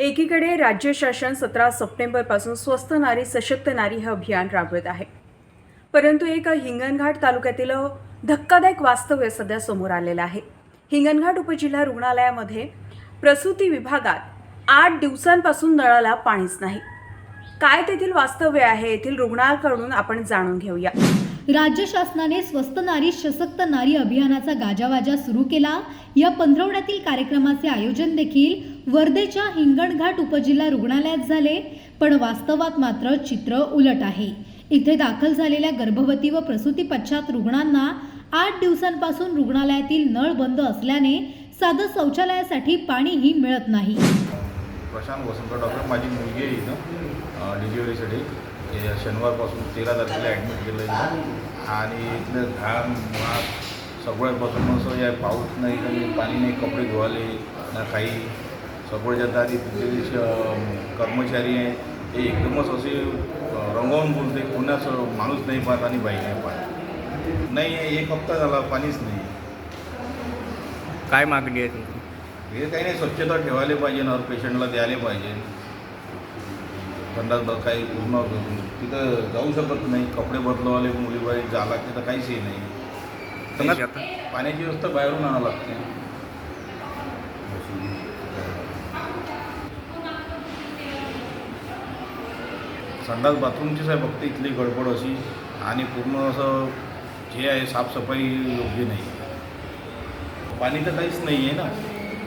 एकीकडे राज्य शासन सतरा सप्टेंबरपासून स्वस्त नारी सशक्त नारी हे अभियान राबवत आहे. परंतु एक हिंगणघाट तालुक्यातील धक्कादायक वास्तव्य सध्या समोर आलेलं आहे. हिंगणघाट उपजिल्हा रुग्णालयामध्ये प्रसूती विभागात आठ दिवसांपासून नळाला पाणीच नाही. काय तेथील वास्तव्य आहे येथील रुग्णाकडून आपण जाणून घेऊया. राज्य शासनाने स्वस्त नारी सशक्त नारी अभियानाचा गाजावाजा सुरू केला. या पंधरवड्यातील कार्यक्रमाचे आयोजन देखील वर्धेच्या हिंगणघाट उपजिल्हा रुग्णालयात झाले पण वास्तवात मात्र चित्र उलट आहे. इथे दाखल झालेल्या गर्भवती व प्रसूती पश्चात रुग्णांना आठ दिवसांपासून रुग्णालयातील नळ बंद असल्याने साधं शौचालयासाठी पाणीही मिळत नाही. प्रशांत वसंत डॉक्टर माझी मुलगी आहे इथं डिलिव्हरीसाठी. शनिवारपासून तेरा तारखेला ॲडमिट केलं इथं. आणि इथलं घाम सगळ्यापासून असं या पाऊस नाही काही पाणी नाही कपडे धुवाले ना काही. सगळ्यात आधी तिथले जे कर्मचारी आहे. ते एकदमच असे रंगवून बोलते. कोणाच माणूस नाही पाहत आणि बाई नाही पाहत. नाही एक हप्ता झाला पाणीच नाही काय मागणी आहे तुमची? हे काही नाही स्वच्छता ठेवायला पाहिजे हर पेशंटला द्यायला पाहिजे. ब- काही पूर्ण तिथं जाऊ शकत नाही. कपडे बदलवाले मुली बाई जा लागते तर काहीच हे नाही. पाण्याची व्यवस्था बाहेरून आणावं लागते. संडास बाथरूमचीच आहे फक्त इथली गडबड अशी आणि पूर्ण असं जे आहे साफसफाई योग्य नाही. पाणी तर काहीच नाही आहे ना.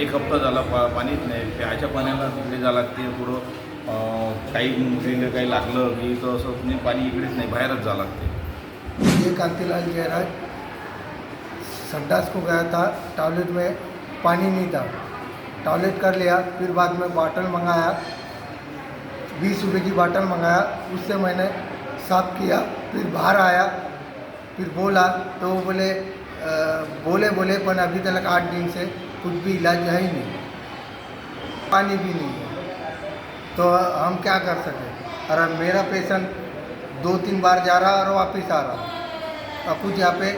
एक हप्ता झाला पा पाणीच नाही. प्यायच्या पाण्याला तिकडे जावं लागते पुढं काही मुलीला काही लागलं की तर असं नाही पाणी इकडेच नाही बाहेरच जावं लागते. ये कांतिलाल जयराज संडास को गया था टॉयलेट में पानी नहीं था। टॉयलेट कर लिया फिर बाद में बॉटल मंगाया। बीस रुपये की बाटल मंगाया उससे मैंने साफ़ किया फिर बाहर आया फिर बोला तो वो बोले अ, बोले बोले पर अभी तक आठ दिन से कुछ भी इलाज है ही नहीं पानी भी नहीं तो हम क्या कर सकें? अब मेरा पेशेंट दो तीन बार जा रहा और वापस आ रहा। और कुछ यहाँ पे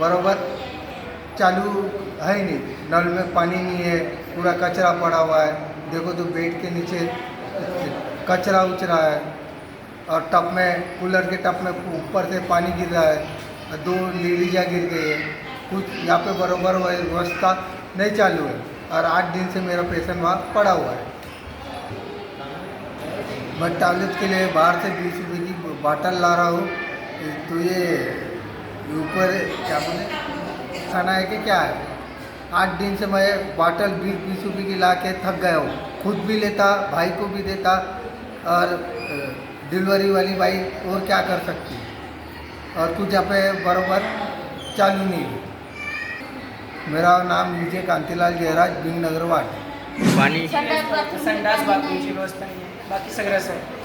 बराबर चालू है ही नहीं। नल में पानी नहीं है पूरा कचरा पड़ा हुआ है। देखो तो बेड के नीचे कचरा उच रहा है और टप में, कूलर के टप में ऊपर से पानी गिर रहा है। दो लीलिया गिर गई है। कुछ यहाँ पे बरोबर व्यवस्था नहीं चालू है और आठ दिन से मेरा पेशेंट वहाँ पड़ा हुआ है। मैं टॉयलेट के लिए बाहर से बीस रुपये की बाटल ला रहा हूँ। तो ये ऊपर क्या बोले, खाना है कि क्या है? आठ दिन से मैं बाटल बीस बीस रुपये की ला के थक गया हूँ। खुद भी लेता, भाई को भी देता और डिलीवरी वाली भाई और क्या कर सकती? और कुछ यहाँ पे बरोबर चालू नहीं है। मेरा नाम विजय कांतीलाल जयराज बिंग नगर वार्ड। पाणी संडास बाथरूमची व्यवस्था नाही आहे बाकी सगळंच आहे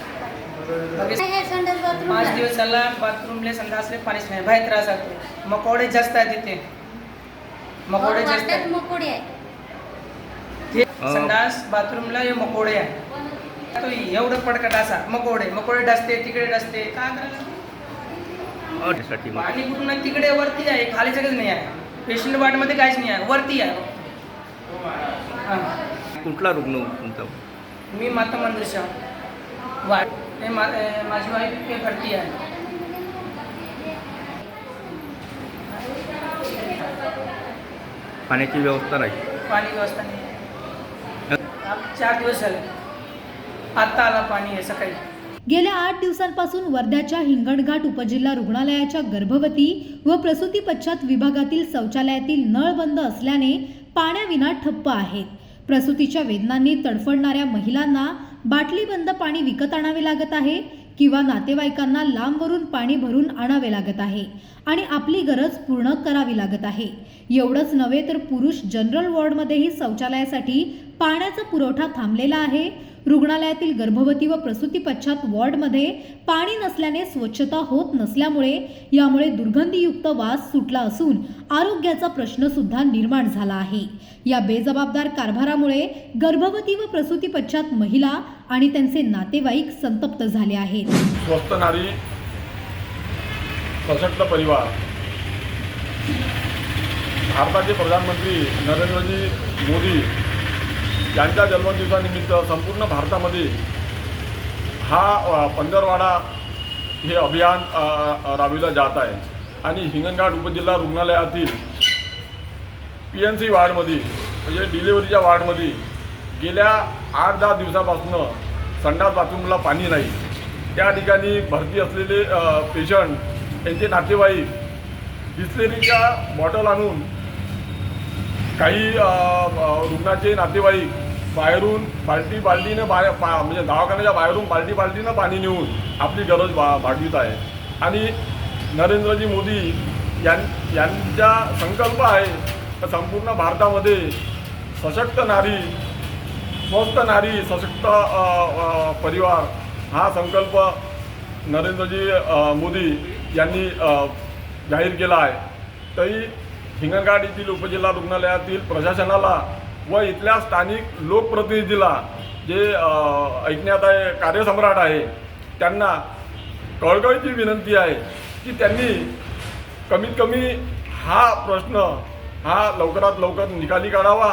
बाकी हे संडास बाथरूम पाच दिवस झाला बाथरूमले संडासले पाणीच नाही. बाहेर त्रास आहे. मकोडे जास्त आहेत तिथे. मकोडे जास्त वाटतात आहेत मकोडे आहे. संडास बाथरूमला हे मकोडे आहे. तो एवढं पडकट असा मकोडे मकोडे डसते तिकडे डसते. काय साठी पाणी कुठून? तिकडे वरती आहे खाली सगळंच नाही आहे. पेशंट वार्डमध्ये काहीच नाही आहे वरती आहे. हां. कुठला रुग्ण तुमचा? मी माता मंदिरच्या वाट हे मा माझी वाईफ हे भरती आहे. पाण्याची व्यवस्था नाही. पाणी व्यवस्था नाही. चार दिवस झाले. आत्ता आला पाणी असं काही गेल्या आठ दिवसांपासून वर्ध्याच्या हिंगणघाट उपजिल्हा रुग्णालयाच्या गर्भवती व प्रसूती पश्चात विभागातील शौचालयातील नळ बंद असल्याने पाण्याविना ठप्प आहेत. प्रसूतीच्या वेदनांनी तडफडणाऱ्या महिलांना बाटलीबंद पाणी विकत आणावे लागत आहे किंवा नातेवाईकांना लांबवरून पाणी भरून आणावे लागत आहे आणि आपली गरज पूर्ण करावी लागत आहे. एवढंच नव्हे तर पुरुष जनरल वॉर्डमध्येही शौचालयासाठी पाण्याचा पुरवठा थांबलेला आहे. रुग्णालयातील गर्भवती व प्रसूती पश्चात वॉर्डमध्ये पाणी नसल्याने स्वच्छता होत नसल्यामुळे यामुळे दुर्गंधीयुक्त वास सुटला असून आरोग्याचा प्रश्न सुद्धा निर्माण झाला आहे. या बेजबाबदार कारभारामुळे गर्भवती व प्रसूती पश्चात महिला आणि त्यांचे नातेवाईक संतप्त झाले आहेत. स्वस्त नारी सशक्त परिवार. भारताचे प्रधानमंत्री नरेंद्रजी मोदी यांच्या जन्मदिवसानिमित्त संपूर्ण भारतामध्ये हा पंधरवाडा हे अभियान राबविलं जात आहे. आणि हिंगणघाट उपजिल्हा रुग्णालयातील पी एन सी वार्डमध्ये म्हणजे डिलिव्हरीच्या वार्डमध्ये गेल्या आठ दहा दिवसापासून संडास बाथरूमला पाणी नाही. त्या ठिकाणी भरती असलेले पेशंट यांचे नातेवाईक बिस्लेरीच्या बॉटल आणून काही रुग्णाचे नातेवाईक बाहेरून बाल्टी बाल्टीनं बाहेर पा म्हणजे दवाखान्याच्या बाहेरून बाल्टी बाल्टीनं पाणी नेऊन आपली गरज भा भागवित आहे. आणि नरेंद्रजी मोदी यां यांचा संकल्प आहे तर संपूर्ण भारतामध्ये सशक्त नारी स्वस्थ नारी सशक्त परिवार हा संकल्प नरेंद्रजी मोदी यांनी जाहीर केला आहे. तरी हिंगणघाट येथील उपजिल्हा रुग्णालयातील प्रशासनाला व इथल्या स्थानिक लोकप्रतिनिधीला जे ऐकण्यात आहे कार्यसम्राट आहे त्यांना कळकळीची विनंती आहे की त्यांनी कमीत कमी हा प्रश्न हा लवकरात लवकर निकाली काढावा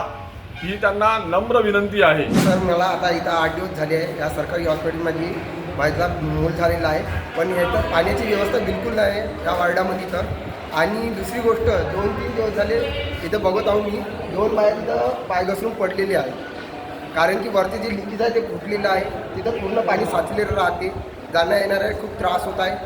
ही त्यांना नम्र विनंती आहे. सर मला आता इथं आठ दिवस झाले आहे. या सरकारी हॉस्पिटलमध्ये माझा मूल झालेला आहे. पण इथं पाण्याची व्यवस्था बिलकुल नाही आहे या वार्डामध्ये तर. आणि दुसरी गोष्ट दोन तीन दिवस झाले इथं बघत आहो मी दोन बाया तिथं पाय घसरून पडलेले आहे कारण की वरती जी लिकेज आहे ते फुटलेलं आहे. तिथं पूर्ण पाणी साचलेलं राहते. जाण्या येणाऱ्या खूप त्रास होत आहे.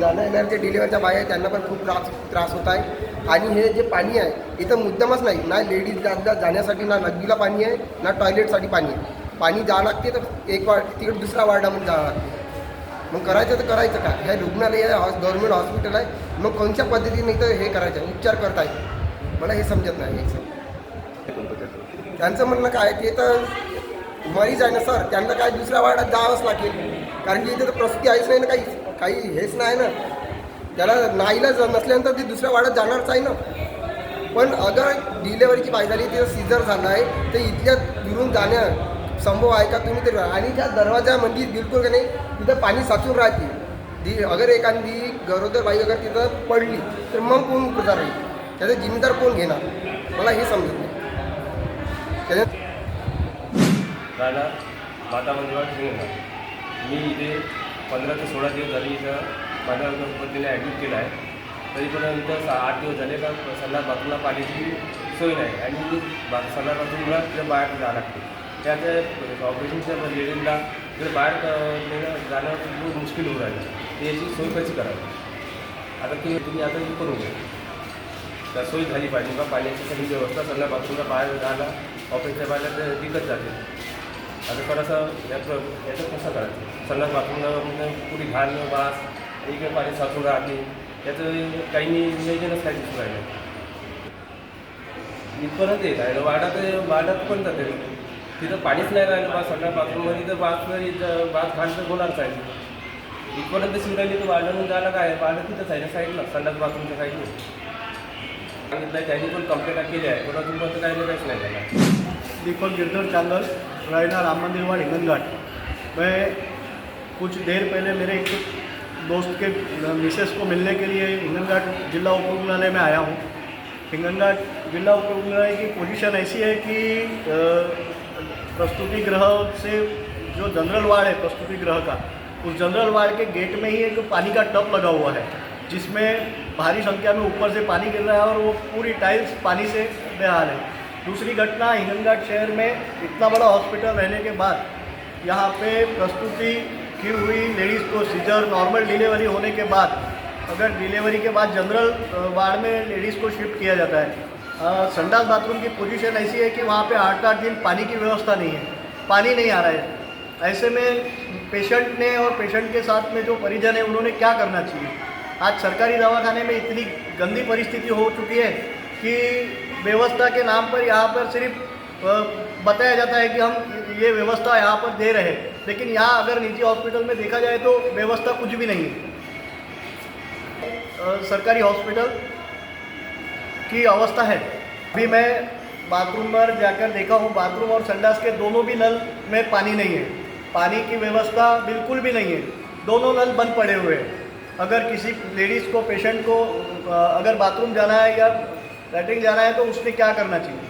जाणं जाण्या जे डिलिव्हरच्या बाया आहे त्यांना पण खूप त्रास त्रास होत आहे. आणि हे जे पाणी आहे इथं मुद्दामच नाही. ना लेडीज जा जाण्यासाठी ना नदीला पाणी आहे ना टॉयलेटसाठी पाणी आहे. पाणी जावं लागते तर एक वार्ड तिकडे दुसऱ्या वार्डामध्ये जावं लागते. मग करायचं तर करायचं का? हे रुग्णालय आहे हॉस गव्हर्मेंट हॉस्पिटल आहे. मग कोणत्या पद्धतीने इथं हे करायचं? उपचार करताय. मला हे समजत नाही. हे त्यांचं म्हणणं काय? ते तर मरीज आहे ना सर. त्यांना काय दुसऱ्या वार्डात जावंच लागेल. कारण की इथे तर प्रसूती आहेच नाही ना काही. काही हेच नाही ना. त्याला नाईला नसल्यानंतर ती दुसऱ्या वार्डात जाणारच आहे ना. पण अगर डिलेवरीची पाहिजे झाली तिथं सीझर झालं आहे तर इथल्या दुरून जाण्या संभव आहे का तुम्ही तरी आणि त्या दरवाजामध्ये बिलकुल का नाही तिथं पाणी साचून राहते. दी अगर एखादी गरोदर बाई अगर तिथं पडली तर मग कोण उपचार राहील त्याचा जिम्मेदार कोण घेणार? मला हे समजत नाही. त्याच्यात राणा माता मंदिरात शिंगणा मी इथे पंधरा ते सोळा दिवस झाले इथं माझ्या पद्धतीने ॲडमिट केलं आहे. तरीपर्यंत सा आठ दिवस झाले का संडास बाथरूमला पाण्याची सोय नाही. आणि मी बा संडास बाथरूमला तिथं बाहेर जावं लागते. त्या ऑपरेशनच्या लेडीजला जर बाहेर नेणं जाणं खूप मुश्किल होऊन राहिलं. तर याची सोय कशी करावी? आता ती तुम्ही आता हे करून घ्या त्या सोय झाली पाहिजे का पाण्याची सगळी व्यवस्था सगळ्या बाथरूमला बाहेर जायला ऑफिसच्या बाहेर ते विकत जाते. आता थोडंसं याचं याचं कसं करायचं? संडास बाथरूमला म्हणजे पुरी घाण वास इकडे पाणी साचून राहते. याचं काही मी नियोजनच काही दिसून राहिलं इथपर्यंत येत आहे. वाडात वाडात पण जाते. तिथं पाणीच नाही राहिलं बा सगळ्या बाथरूममध्ये तर वास इथं वास घाण तर होणारच आहे. इथपर्यंत शिवरायली तर वाढवून जायला काय वाढत तिथंच आहे ना साईडला संडास बाथरूमच्या साईडला. सांगितलं त्यांनी पण कंप्लेंट केली आहे. पण अजूनपर्यंत काही काहीच नाही झालं दीपक गिरधर चांदल रायना राम मंदिर वाड़ हिंगनघाट मैं कुछ देर पहले मेरे एक दोस्त के मिसेस को मिलने के लिए हिंगनघाट जिला उप में आया हूँ। हिंगनघाट जिला उप की पोजीशन ऐसी है कि प्रस्तुति ग्रह से जो जनरल वार्ड है प्रस्तुति ग्रह का, उस जनरल वार्ड के गेट में ही एक पानी का टप लगा हुआ है, जिसमें भारी संख्या में ऊपर से पानी गिर रहा है और वो पूरी टाइल्स पानी से बेहाल है। दूसरी घटना हिंगनघाट शहर में इतना बड़ा हॉस्पिटल रहने के बाद यहाँ पे प्रस्तुति की हुई लेडीज़ को सीजर नॉर्मल डिलीवरी होने के बाद, अगर डिलीवरी के बाद जनरल वार्ड में लेडीज़ को शिफ्ट किया जाता है। संडास बाथरूम की पोजीशन ऐसी है कि वहाँ पे आठ आठ दिन पानी की व्यवस्था नहीं है। पानी नहीं आ रहा है। ऐसे में पेशेंट ने और पेशेंट के साथ में जो परिजन है, उन्होंने क्या करना चाहिए? आज सरकारी दवाखाने में इतनी गंदी परिस्थिति हो चुकी है कि व्यवस्था के नाम पर यहाँ पर सिर्फ़ बताया जाता है कि हम ये व्यवस्था यहाँ पर दे रहे हैं। लेकिन यहाँ अगर निजी हॉस्पिटल में देखा जाए तो व्यवस्था कुछ भी नहीं है। सरकारी हॉस्पिटल की अवस्था है। अभी मैं बाथरूम पर जाकर देखा हूँ बाथरूम और संडास के दोनों भी नल में पानी नहीं है। पानी की व्यवस्था बिल्कुल भी नहीं है। दोनों नल बंद पड़े हुए हैं। अगर किसी लेडीज़ को पेशेंट को अगर बाथरूम जाना है या लैट्रिन जाना है तो उसने क्या करना चाहिए?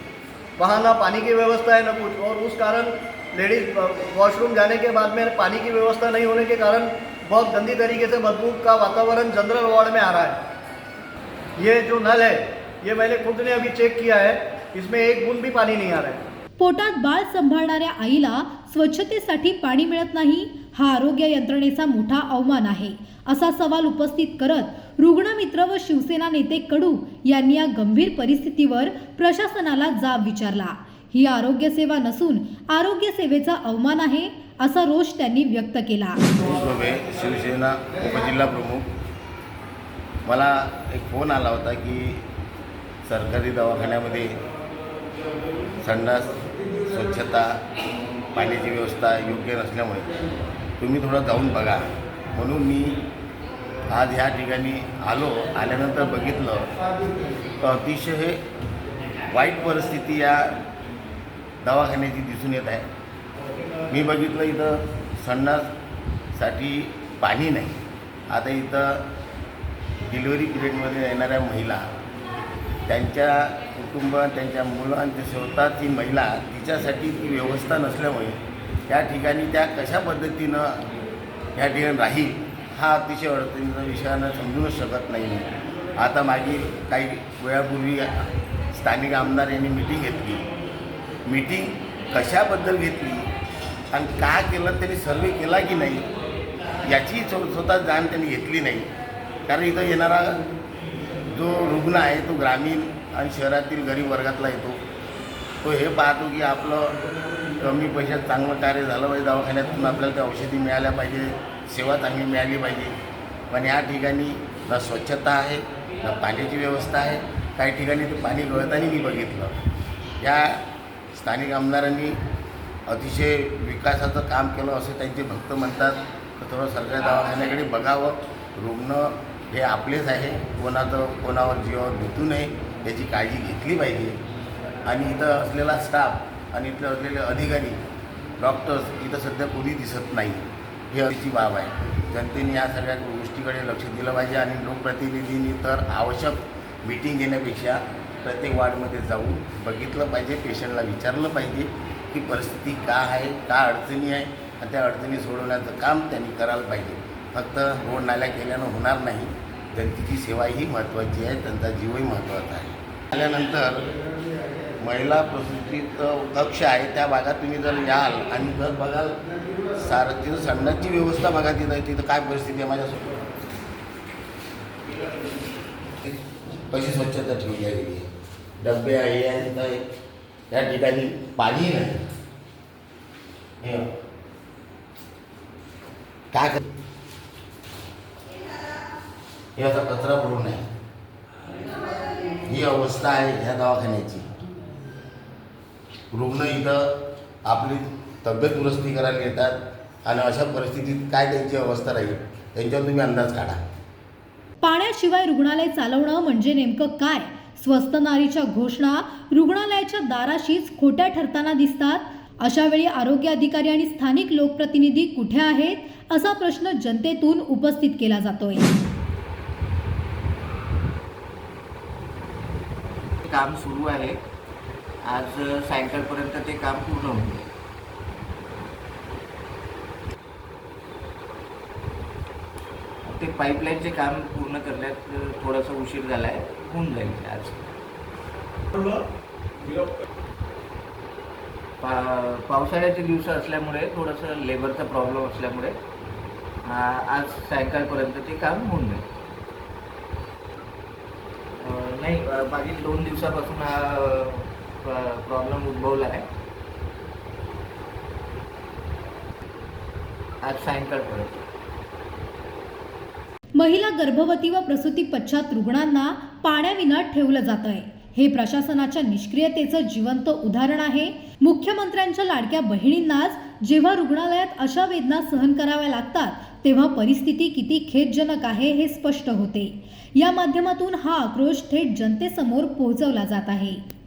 वहाँ ना पानी की व्यवस्था है, ना कुछ। और उस कारण लेडीज़ वॉशरूम जाने के बाद में पानी की व्यवस्था नहीं होने के कारण बहुत गंदी तरीके से बदबू का वातावरण जनरल वार्ड में आ रहा है। ये जो नल है ये मैंने खुद ने अभी चेक किया है इसमें एक बूंद भी पानी नहीं आ रहा है। पोटात बाळ सांभाळणाऱ्या आईला स्वच्छतेसाठी पाणी मिळत नाही हा आरोग्य यंत्रणेचा मोठा अवमान आहे असा सवाल उपस्थित करत रुग्णमित्र व शिवसेना नेते कडू यांनी या गंभीर परिस्थितीवर प्रशासनाला जाब विचारला. ही आरोग्य सेवा नसून आरोग्य सेवेचा अवमान आहे असा रोष त्यांनी व्यक्त केला. शिवसेना उपजिल्हा प्रमुख. मला एक फोन आला होता की सरकारी दवाखान्यामध्ये संडास स्वच्छता पाण्याची व्यवस्था योग्य नसल्यामुळे तुम्ही थोडं जाऊन बघा. म्हणून मी आज ह्या ठिकाणी आलो आल्यानंतर बघितलं तर अतिशय वाईट परिस्थिती या दवाखान्याची दिसून येत आहे. मी बघितलं इथं संडाससाठी पाणी नाही. आता इथं डिलिव्हरी पिरियडमध्ये येणाऱ्या महिला त्यांच्या कुटुंब त्यांच्या मुलांची स्वतःची महिला तिच्यासाठी ती व्यवस्था नसल्यामुळे त्या ठिकाणी त्या कशा पद्धतीनं ह्या ठिकाणी राहील हा अतिशय अडचणीचा विषयानं समजूच शकत नाही आता मागील काही वेळापूर्वी स्थानिक आमदार यांनी मिटिंग घेतली. मीटिंग कशाबद्दल घेतली आणि का केलं त्यांनी सर्वे केला की नाही याची स्वतः जाण त्यांनी घेतली नाही. कारण इथं येणारा जो रुग्ण आहे तो ग्रामीण आणि शहरातील गरीब वर्गातला येतो तो हे पाहतो की आपलं कमी पैशात चांगलं कार्य झालं पाहिजे दवाखान्यातून आपल्याला त्या औषधी मिळाल्या पाहिजे सेवा चांगली मिळाली पाहिजे. पण या ठिकाणी ना स्वच्छता आहे ना पाण्याची व्यवस्था आहे काही ठिकाणी ते पाणी गळताना मी बघितलं. या स्थानिक आमदारांनी अतिशय विकासाचं काम केलं असं त्यांचे भक्त म्हणतात तर थोडं सरकारी दवाखान्याकडे बघावं. रुग्ण हे आपलेच आहे. कोणाचं कोणावर जीवावर भेटू नये याची काळजी घेतली पाहिजे. आणि इथं असलेला स्टाफ आणि इथले असलेले अधिकारी डॉक्टर्स इथं सध्या कोणी दिसत नाही. हे अशी बाब आहे. जनतेने या सगळ्या गोष्टीकडे लक्ष दिलं पाहिजे आणि लोकप्रतिनिधींनी तर आवश्यक मीटिंग घेण्यापेक्षा प्रत्येक वार्डमध्ये जाऊन बघितलं पाहिजे पेशंटला विचारलं पाहिजे की परिस्थिती का आहे का अडचणी आहे. आणि त्या अडचणी सोडवण्याचं काम त्यांनी करायला पाहिजे. फक्त रोड नाल्या केल्यानं होणार नाही. जनतेची सेवाही महत्त्वाची आहे त्यांचा जीवही महत्त्वाचा आहे. आल्यानंतर महिला प्रसूतीचं कक्ष आहे त्या भागात तुम्ही जर याल आणि जर बघाल सार तिथं संडासची व्यवस्था बघा तिथं तिथं काय परिस्थिती आहे माझ्यासोबत. कशी स्वच्छता ठेवली आहे. डब्बे आहे डबे आहे आणि त्या ठिकाणी पाणी नाही. काय कर हे आता कचरा पडून नाही ही अवस्था आहे ह्या दवाखान्याची. रुग्ण इथं आपली तब्येत दुरुस्ती करायला येतात आणि अशा परिस्थितीत काय त्यांची अवस्था राहील त्यांच्यावर तुम्ही अंदाज काढा. पाण्याशिवाय रुग्णालय चालवणं म्हणजे नेमकं काय? स्वस्त नारीच्या घोषणा रुग्णालयाच्या दाराशीच खोट्या ठरताना दिसतात. अशा वेळी आरोग्य अधिकारी आणि स्थानिक लोकप्रतिनिधी कुठे आहेत असा प्रश्न जनतेतून उपस्थित केला जातोय. काम सुरू आहे. आज सायंकाळपर्यंत ते काम पूर्ण होईल ते पाईपलाईनचे काम पूर्ण करण्यात थोडासा उशीर झाला आहे होऊन जाईल आज. पा पावसाळ्याचे दिवस असल्यामुळे थोडंसं लेबरचा प्रॉब्लेम असल्यामुळे आज सायंकाळपर्यंत ते काम होऊन जाईल. नाही मागील दोन दिवसापासून हा प्रॉब्लेम उद्भवला आहे. आज सायंकाळपर्यंत महिला गर्भवती व प्रसूती पश्चात रुग्णांना पाण्याविना ठेवलं जात आहे. हे प्रशासनाच्या निष्क्रियतेचं जिवंत उदाहरण आहे. मुख्यमंत्र्यांच्या लाडक्या बहिणींनाच जेव्हा रुग्णालयात अशा वेदना सहन कराव्या लागतात तेव्हा परिस्थिती किती खेदजनक आहे हे स्पष्ट होते. या माध्यमातून हा आक्रोश थेट जनतेसमोर पोहोचवला जात आहे.